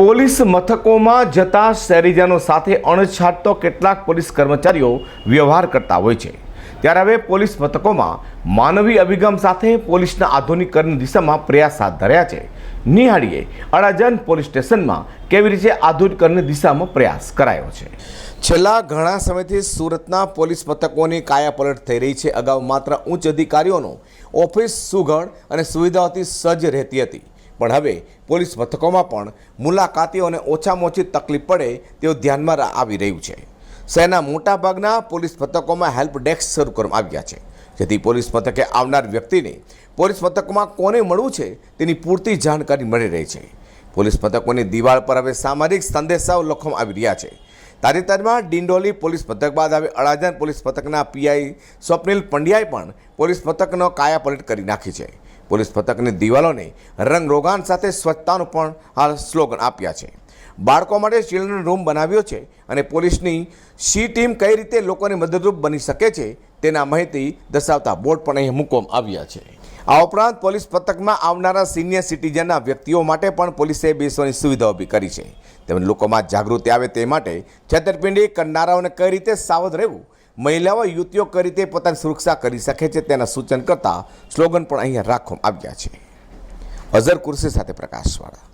Police મથકોમાં જતા શહેરીજનો સાથે અણછાટતો કેટલાક પોલીસ કર્મચારીઓ વ્યવહાર કરતા હોય છે. ત્યારે હવે પોલીસ મથકોમાં માનવી અભિગમ સાથે પોલીસના આધુનિકરણ દિશામાં પ્રયાસ હાથ ધર્યા છે. નિહાળીએ અડાજન પોલીસ સ્ટેશનમાં કેવી રીતે આધુનિકરણની દિશામાં પ્રયાસ કરાયો છે. છેલ્લા ઘણા સમયથી સુરતના પોલીસ મથકોની કાયાપલટ થઈ રહી છે. અગાઉ માત્ર ઉચ્ચ અધિકારીઓનો ઓફિસ સુઘડ અને સુવિધાઓથી સજ્જ રહેતી હતી. પણ હવે પોલીસ મથકોમાં પણ મુલાકાતીઓને ઓછામાં ઓછી તકલીફ પડે તેવું ધ્યાનમાં આવી રહ્યું છે. શહેરના મોટાભાગના પોલીસ મથકોમાં હેલ્પ ડેસ્ક શરૂ કરવામાં આવ્યા છે. જેથી પોલીસ મથકે આવનાર વ્યક્તિને પોલીસ મથકમાં કોને મળવું છે તેની પૂરતી જાણકારી મળી રહી છે. પોલીસ મથકોની દિવાળ પર હવે સામાજિક સંદેશાઓ લખવામાં આવી રહ્યા છે. તાજેતરમાં ડિંડોલી પોલીસ મથક બાદ હવે અડાજણ પોલીસ મથકના પીઆઈ સ્વપ્નિલ પંડ્યાએ પણ પોલીસ મથકનો કાયાપલટ કરી નાખી છે. પોલીસ મથકની દિવાલોને રંગરોગાન સાથે સ્વચ્છતાનું પણ હાલ સ્લોગન આપ્યા છે. બાળકો માટે ચિલ્ડ્રન રૂમ બનાવ્યો છે અને પોલીસની સી ટીમ કઈ રીતે લોકોને મદદરૂપ બની શકે છે તેના માહિતી દર્શાવતા બોર્ડ પણ અહીં મૂકવામાં આવ્યા છે. આ ઉપરાંત પોલીસ પથકમાં આવનારા સિનિયર સિટીઝનના વ્યક્તિઓ માટે પણ પોલીસે બેસવાની સુવિધા ઊભી કરી છે. તેમજ લોકોમાં જાગૃતિ આવે તે માટે છેતરપિંડી કરનારાઓને કઈ રીતે સાવધ રહેવું મહિલાઓ યુવતીઓ કઈ રીતે પોતાની સુરક્ષા કરી શકે છે તેના સૂચન કરતા સ્લોગન પણ અહીંયા રાખવામાં આવ્યા છે. અઝર કુરશી સાથે પ્રકાશવાળા.